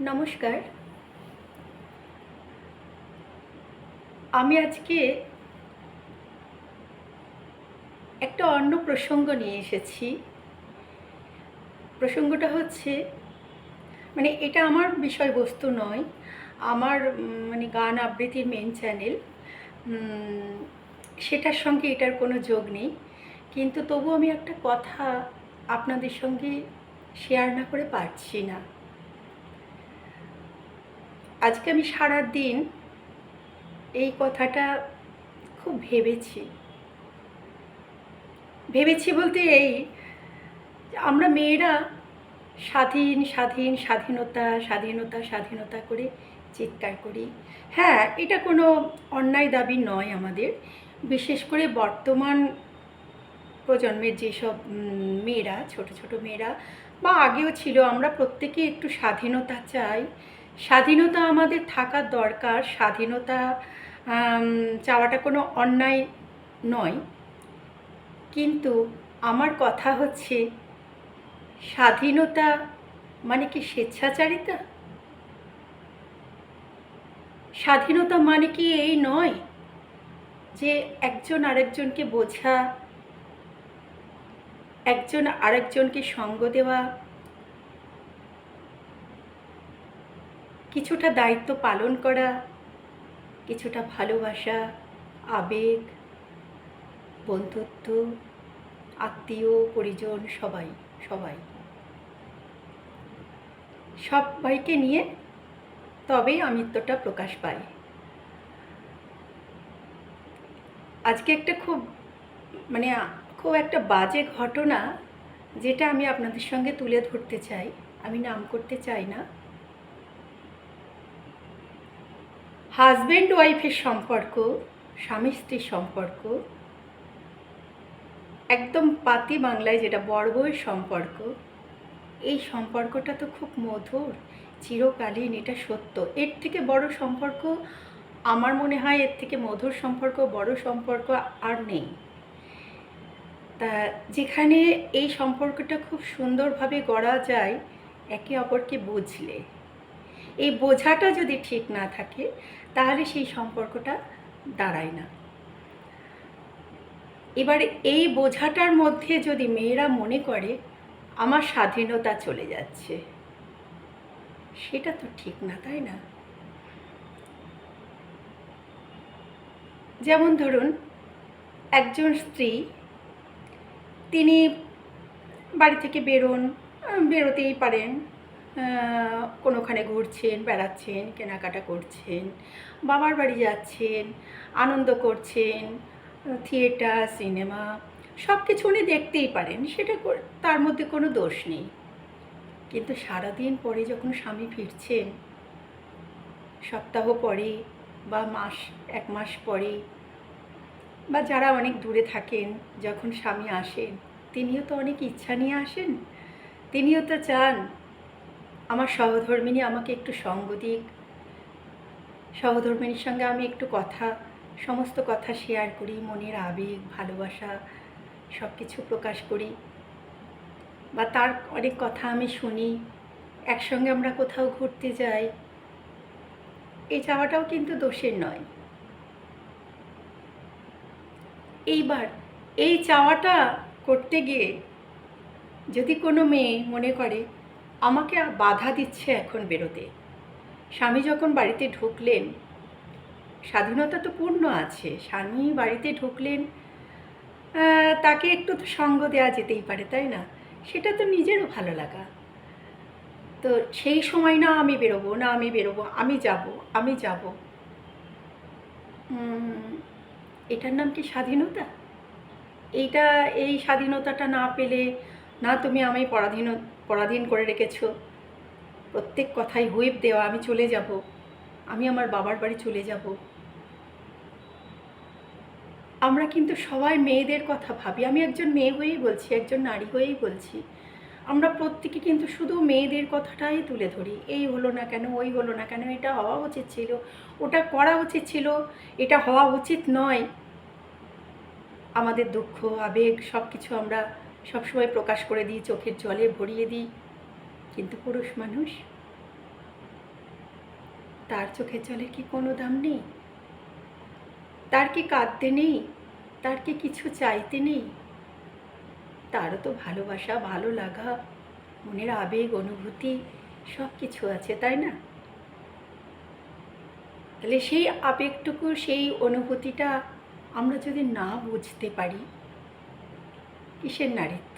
নমস্কার। আমি আজকে একটা অন্য প্রসঙ্গ নিয়ে এসেছি। প্রসঙ্গটা হচ্ছে মানে এটা আমার বিষয়বস্তু নয়, আমার মানে গান আবৃত্তির মেন চ্যানেল সেটার সঙ্গে এটার কোনো যোগ নেই। কিন্তু তবু আমি একটা কথা আপনাদের সঙ্গে শেয়ার না করে পারছি না। আজকে আমি সারা দিন এই কথাটা খুব ভেবেছি। ভেবেছি বলতে এই আমরা মেয়েরা স্বাধীন স্বাধীন, স্বাধীনতা স্বাধীনতা স্বাধীনতা করে চিৎকার করি। হ্যাঁ এটা কোনো অন্যায় দাবি নয় আমাদের। বিশেষ করে বর্তমান প্রজন্মের যেসব মেয়েরা, ছোট ছোট মেয়েরা, বা আগেও ছিল, আমরা প্রত্যেকে একটু স্বাধীনতা চাই। স্বাধীনতা আমাদের থাকার দরকার, স্বাধীনতা চাওয়াটা কোনো অন্যায় নয়। কিন্তু আমার কথা হচ্ছে, স্বাধীনতা মানে কি স্বেচ্ছাচারিতা? স্বাধীনতা মানে কি এই নয় যে একজন আরেকজনকে বোঝা, একজন আরেকজনকে সঙ্গ দেওয়া কিছুটা দায়িত্ব পালন করা, কিছুটা ভালোবাসা, আবেগ, বন্ধুত্ব, আত্মীয়, পরিজন, সবাই সবাই। সবাইকে নিয়ে তবেই আমিত্বটা প্রকাশ পায় আজকে একটা খুব মানে খুব একটা বাজে ঘটনা, যেটা আমি আপনাদের সঙ্গে তুলে ধরতে চাই। আমি নাম করতে চাই না। হাজব্যান্ড ওয়াইফের সম্পর্ক, স্বামী স্ত্রীর সম্পর্ক, একদম পাতি বাংলায় যেটা বর্বয়ের সম্পর্ক, এই সম্পর্কটা তো খুব মধুর, চিরকালীন এটা সত্য। এর থেকে বড় সম্পর্ক, আমার মনে হয় এর থেকে মধুর সম্পর্ক, বড় সম্পর্ক আর নেই। তা যেখানে এই সম্পর্কটা খুব সুন্দরভাবে গড়া যায়, একে অপরকে বুঝলে। এই বোঝাটা যদি ঠিক না থাকে তাহলে সেই সম্পর্কটা দাঁড়ায় না। এবার এই বোঝাটার মধ্যে যদি মেয়েরা মনে করে, আমার স্বাধীনতা চলে যাচ্ছে, সেটা তো ঠিক না, তাই না? যেমন ধরুন, একজন স্ত্রী, তিনি বাড়ি থেকে বেরোন বেরোতেই পারেন কোনোখানে ঘুরছেন, বেড়াচ্ছেন, কেনাকাটা করছেন, বাবার বাড়ি যাচ্ছেন, আনন্দ করছেন, থিয়েটার, সিনেমা সব কিছু উনি দেখতেই পারেন। সেটা তার মধ্যে কোনো দোষ নেই। কিন্তু সারাদিন পরে যখন স্বামী ফিরছেন, সপ্তাহ পরে বা মাস, এক মাস পরে, বা যারা অনেক দূরে থাকেন, যখন স্বামী আসেন, তিনিও তো অনেক ইচ্ছা নিয়ে আসেন। তিনিও তো চান আমার সহধর্মিনী আমাকে একটু সঙ্গ দিক। সহধর্মিনীর সঙ্গে আমি একটু কথা, সমস্ত কথা শেয়ার করি, মনের আবেগ, ভালোবাসা সব কিছু প্রকাশ করি। বা তার অনেক কথা আমি শুনি, একসঙ্গে আমরা কোথাও ঘুরতে যাই। এই যাওয়াটাও কিন্তু দোষের নয়। এইবার এই চাওয়াটা করতে গিয়ে যদি কোনো মেয়ে মনে করে আমাকে বাধা দিচ্ছে এখন বেরোতে। স্বামী যখন বাড়িতে ঢুকলেন, স্বাধীনতা তো পূর্ণ আছে, স্বামী বাড়িতে ঢুকলেন তাকে একটু তো সঙ্গ দেওয়া যেতেই পারে, তাই না? সেটা তো নিজেরও ভালো লাগা। তো সেই সময় না আমি বেরোবো, না আমি বেরোবো, আমি যাব আমি যাব। এটার নাম কি স্বাধীনতা? এইটা, এই স্বাধীনতাটা না পেলে না তুমি আমি পরাধীন পরাধীন করে রেখেছ। প্রত্যেক কথাই হুইপ দেওয়া, আমি চলে যাব। আমি আমার বাবার বাড়ি চলে যাব। আমরা কিন্তু সবাই মেয়েদের কথা ভাবি। আমি একজন মেয়ে হয়েই বলছি, একজন নারী হয়েই বলছি। আমরা প্রত্যেকে কিন্তু শুধু মেয়েদের কথাটাই তুলে ধরি। এই হলো না কেন, ওই হলো না কেন, এটা হওয়া উচিত ছিল, ওটা করা উচিত ছিল, এটা হওয়া উচিত নয়। আমাদের দুঃখ, আবেগ সব কিছু আমরা সবসময় প্রকাশ করে দিই, চোখের জলে ভরিয়ে দিই। কিন্তু পুরুষ মানুষ, তার চোখের জলে কি কোনো দাম নেই? তার কি কাঁদতে নেই? তার কি কিছু চাইতে নেই? তারও তো ভালোবাসা, ভালো লাগা, মনের আবেগ, অনুভূতি সব কিছু আছে, তাই না? তাহলে সেই আবেগটুকু, সেই অনুভূতিটা আমরা যদি না বুঝতে পারি কিসের নারীত্ব?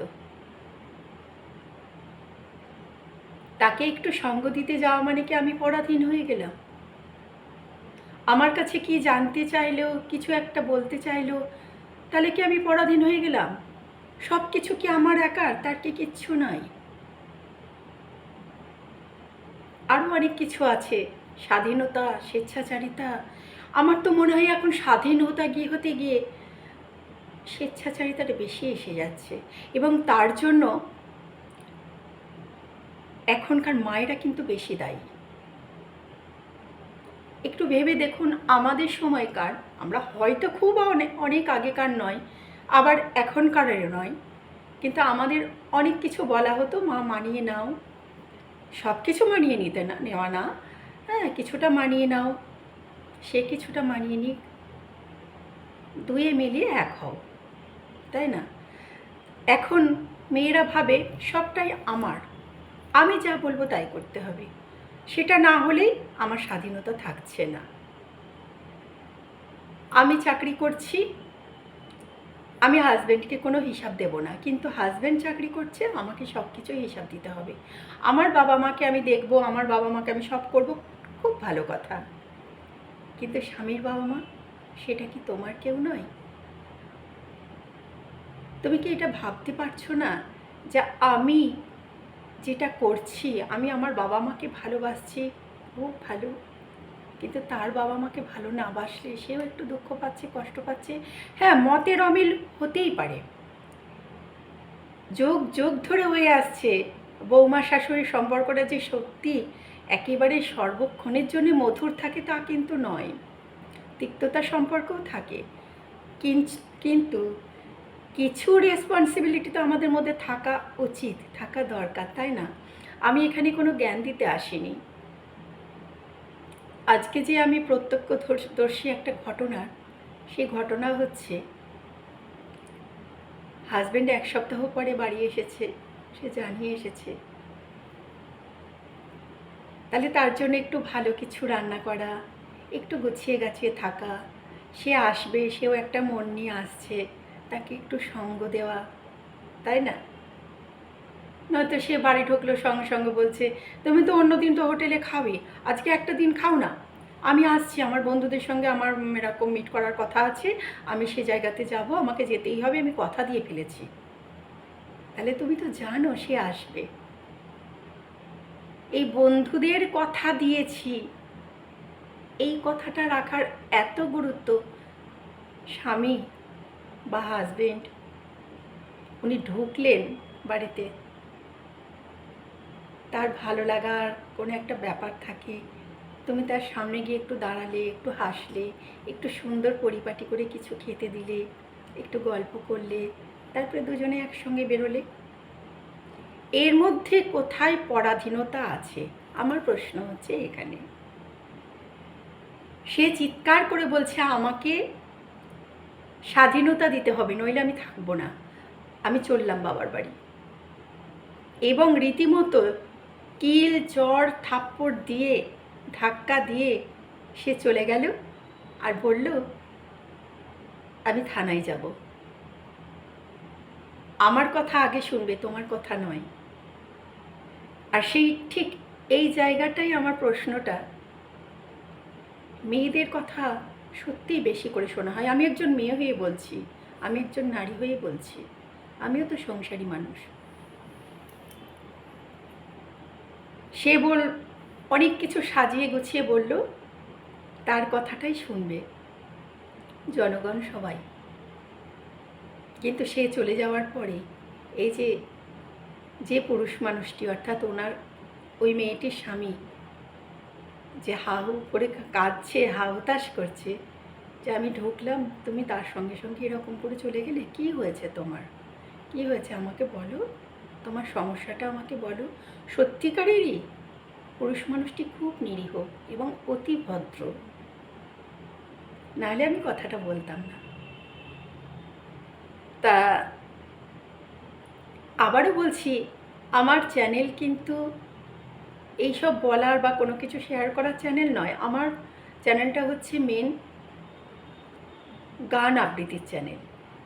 তাকে একটু সঙ্গ দিতে যাওয়া মানে কি আমি পরাধীন হয়ে গেলাম? আমার কাছে কি জানতে চাইলেও, কিছু একটা বলতে চাইলেও, তাহলে কি আমি পরাধীন হয়ে গেলাম? সব কিছু কি আমার একার? তার কি কিচ্ছু নাই? আরও অনেক কিছু আছে। স্বাধীনতা, স্বেচ্ছাচারিতা। আমার তো মনে হয় এখন স্বাধীনতা গিয়ে হতে গিয়ে স্বেচ্ছাচারিতাটা বেশি এসে যাচ্ছে। এবং তার জন্য এখনকার মায়েরা কিন্তু বেশি দায়ী। একটু ভেবে দেখুন, আমাদের সময়কার, আমরা হয়তো খুব অনেক অনেক আগেকার নয়, আবার এখনকারের নয়, কিন্তু আমাদের অনেক কিছু বলা হতো, মা, মানিয়ে নাও। সব কিছু মানিয়ে নিতে না, নেওয়া না। হ্যাঁ কিছুটা মানিয়ে নাও, সে কিছুটা মানিয়ে নিক। দুয়ে মিলিয়ে এক হও। তাই না? এখন মেয়েরা ভাবে সবটাই আমার। আমি যা বলব তাই করতে হবে। সেটা না হলেই আমার স্বাধীনতা থাকছে না। আমি চাকরি করছি, আমি হাজব্যান্ডকে কোনো হিসাব দেব না। কিন্তু হাজব্যান্ড চাকরি করছে, আমাকে সব কিছুই হিসাব দিতে হবে। আমার বাবা মাকে আমি দেখব, আমার বাবা মাকে আমি সব করব, খুব ভালো কথা। কিন্তু স্বামীর বাবা মা, সেটা কি তোমার কেউ নয়? তুমি কি এটা ভাবতে পারছ না যে আমি যেটা করছি, আমি আমার বাবা মাকে ভালোবাসছি? খুব ভালো। কিন্তু তার বাবা মাকে ভালো না বাসলে সেও একটু দুঃখ পাচ্ছে, কষ্ট পাচ্ছে। হ্যাঁ মতের অমিল হতেই পারে। যোগ যোগ ধরে হয়ে আসছে। বৌমা শাশুড়ির সম্পর্কটা যে সত্যি একেবারে সর্বক্ষণের জন্য মধুর থাকে তা কিন্তু নয়। তিক্ততা সম্পর্কও থাকে। কিন্তু কিছু রেসপন্সিবিলিটি তো আমাদের মধ্যে থাকা উচিত, থাকা দরকার, তাই না? আমি এখানে কোনো জ্ঞান দিতে আসিনি। আজকে যে আমি প্রত্যক্ষদর্শী একটা ঘটনা সেই ঘটনা হচ্ছে হাজব্যান্ড এক সপ্তাহ পরে বাড়ি এসেছে, সে জানিয়ে এসেছে, তাহলে তার জন্য একটু ভালো কিছু রান্না করা, একটু গুছিয়ে গাছিয়ে থাকা। সে আসবে, সেও একটা মন নিয়ে আসছে। তাকে একটু সঙ্গ দেওয়া, তাই না? নয়তো সে বাড়ি ঢুকলো সঙ্গে সঙ্গে বলছে, তুমি তো অন্য দিন তো হোটেলে খাবে, আজকে একটা দিন খাও না। আমি আসছি, আমার বন্ধুদের সঙ্গে আমার এরকম মিট করার কথা আছে, আমি সে জায়গাতে যাব, আমাকে যেতেই হবে, আমি কথা দিয়ে ফেলেছি। তাহলে তুমি তো জানো সে আসবে। এই বন্ধুদের কথা দিয়েছি। এই কথাটা রাখার এত গুরুত্ব। স্বামী বা হাজবেন্ড উনি ঢুকলেন বাড়িতে। তার ভালো লাগার কোনো একটা ব্যাপার থাকে। তুমি তার সামনে গিয়ে একটু দাঁড়ালে, একটু হাসলে, একটু সুন্দর পরিপাটি করে কিছু খেতে দিলে, একটু গল্প করলে, তারপরে দুজনে একসঙ্গে বেরোলে। এর মধ্যে কোথায় পরাধীনতা আছে? আমার প্রশ্ন হচ্ছে এখানে। সে চিৎকার করে বলছে, আমাকে স্বাধীনতা দিতে হবে, নইলে আমি থাকব না। আমি চললাম বাবার বাড়ি। এবং রীতিমতো কিল, চর, থাপ্পড় দিয়ে, ধাক্কা দিয়ে সে চলে গেল আর বলল, আমি থানায় যাব। আমার কথা আগে শুনবে, তোমার কথা নয়। আর সেই ঠিক এই জায়গাটাই আমার প্রশ্নটা। মেয়েদের কথা সত্যিই বেশি করে শোনা হয়। আমি একজন মেয়ে হয়ে বলছি। আমি একজন নারী হয়ে বলছি। আমিও তো সংসারী মানুষ। সে বল, অনেক কিছু সাজিয়ে গুছিয়ে বলল, তার কথাটাই শুনবে। জনগণ সবাই। কিন্তু সে চলে যাওয়ার পরে এই যে যে পুরুষ মানুষটি, অর্থাৎ ওনার, ওই মেয়েটির স্বামী যে হাহু করে কাঁদছে, হাহুতাশ করছে, যে আমি ঢুকলাম, তুমি তার সঙ্গে সঙ্গে এরকম করে চলে গেলে কি হয়েছে তোমার? কি হয়েছে আমাকে বলো? তোমার সমস্যাটা আমাকে বলো। সত্যিকারেরই পুরুষ মানুষটি খুব নিরীহ এবং অতি ভদ্র। নাহলে আমি কথাটা বলতাম না। তা আবারও বলছি, আমার চ্যানেল কিন্তু এইসব বলার বা কোনো কিছু শেয়ার করার চ্যানেল নয়। আমার চ্যানেলটা হচ্ছে মেন গান আবৃত্তির চ্যানেল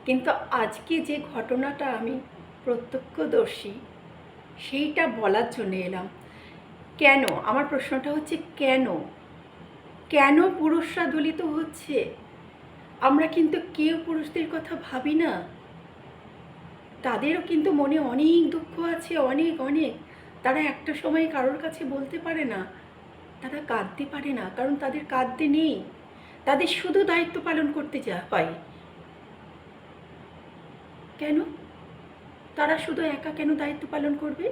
কিন্তু আজকে যে ঘটনাটা আমি প্রত্যক্ষদর্শী, সেইটা বলার জন্য এলাম। কেন? আমার প্রশ্নটা হচ্ছে কেন? কেন পুরুষরা দলিত হচ্ছে? আমরা কিন্তু কেউ পুরুষদের কথা ভাবি না। তাদেরও কিন্তু মনে অনেক দুঃখ আছে, অনেক অনেক। তারা একটা সময় কারোর কাছে বলতে পারে না, তারা কাঁদতে পারে না, কারণ তাদের কাঁদতে নেই। তাদের শুধু দায়িত্ব পালন করতে যা হয়। কেন? তারা শুধু একা কেন দায়িত্ব পালন করবে?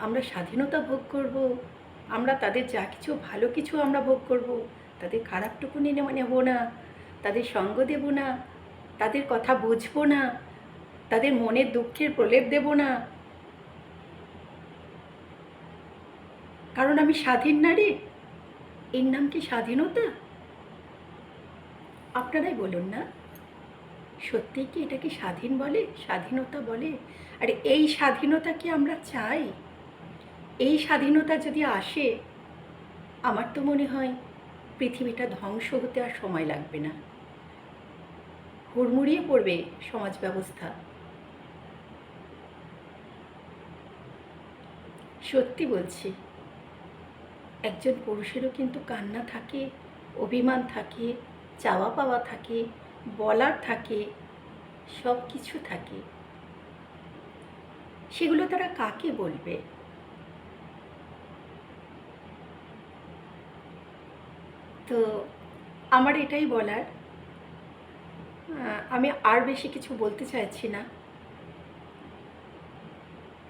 আমরা স্বাধীনতা ভোগ করব, আমরা তাদের যা কিছু, ভালো কিছু আমরা ভোগ করব, তাদের খারাপটুকু নিয়ে নেব না, তাদের সঙ্গ দেব না, তাদের কথা বুঝব না, তাদের মনের দুঃখের প্রলেপ দেব না। কারণ আমি স্বাধীন নারী। এর নাম কি স্বাধীনতা? আপনারাই বলুন না। সত্যি কি এটাকে স্বাধীন বলে, স্বাধীনতা বলে? আর এই স্বাধীনতা কি আমরা চাই? এই স্বাধীনতা যদি আসে, আমার তো মনে হয় পৃথিবীটা ধ্বংস হতে আর সময় লাগবে না। হুড়মুড়িয়ে পড়বে সমাজ ব্যবস্থা। সত্যি বলছি। একজন পুরুষেরও কিন্তু কান্না থাকে, অভিমান থাকে, চাওয়া পাওয়া থাকে, বলার থাকে, সব কিছু থাকে। সেগুলো তারা কাকে বলবে? তো আমার এটাই বলার। আমি আর বেশি কিছু বলতে চাইছি না।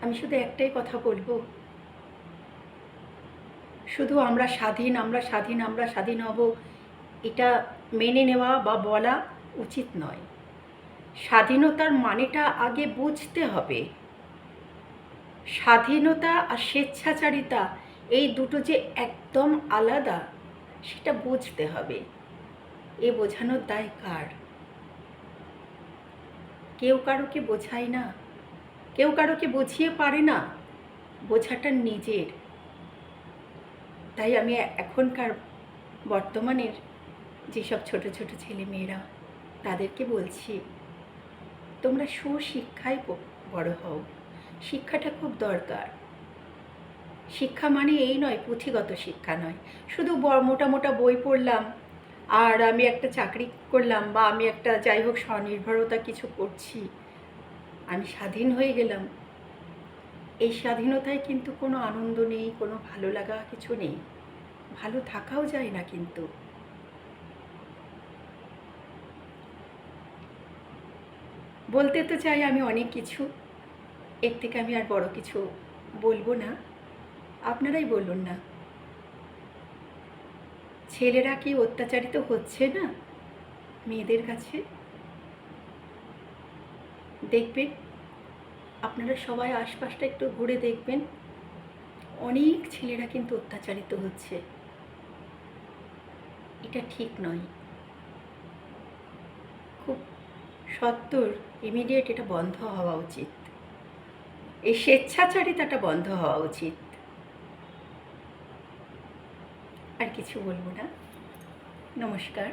আমি শুধু একটাই কথা বলব। শুধু আমরা স্বাধীন আমরা স্বাধীন আমরা স্বাধীন হব, এটা মেনে নেওয়া বা বলা উচিত নয়। স্বাধীনতার মানেটা আগে বুঝতে হবে। স্বাধীনতা আর স্বেচ্ছাচারিতা, এই দুটো যে একদম আলাদা, সেটা বুঝতে হবে। এ বোঝানোর দায় কার? কেউ কারোকে বোঝায় না। কেউ কারোকে বুঝিয়ে পারে না। বোঝাটা নিজের। তাই আমি এখনকার বর্তমানের যেসব ছোট ছোট ছেলে মেয়েরা তাদেরকে বলছি, তোমরা সুশিক্ষায় বড় হও। শিক্ষাটা খুব দরকার। শিক্ষা মানে এই নয়, পুঁথিগত শিক্ষা নয়। শুধু মোটা মোটা বই পড়লাম, আর আমি একটা চাকরি করলাম, বা আমি একটা যাই হোক স্বনির্ভরতা কিছু করছি, আমি স্বাধীন হয়ে গেলাম। এই স্বাধীনতায় কিন্তু কোনো আনন্দ নেই, কোনো ভালো লাগা কিছু নেই। ভালো থাকাও যায় না কিন্তু। বলতে তো চাই আমি অনেক কিছু, এর থেকে আমি আর বড় কিছু বলব না। আপনারাই বলুন না। ছেলেরা কি অত্যাচারিত হচ্ছে না মেয়েদের কাছে? দেখবেন আপনারা সবাই আশপাশটা একটু ঘুরে দেখবেন। অনেক ছেলেরা কিন্তু অত্যাচারিত হচ্ছে। এটা ঠিক নয়। খুব সত্তর ইমিডিয়েট এটা বন্ধ হওয়া উচিত। এই স্বেচ্ছাচারিতাটা বন্ধ হওয়া উচিত। আর কিছু বলব না। নমস্কার।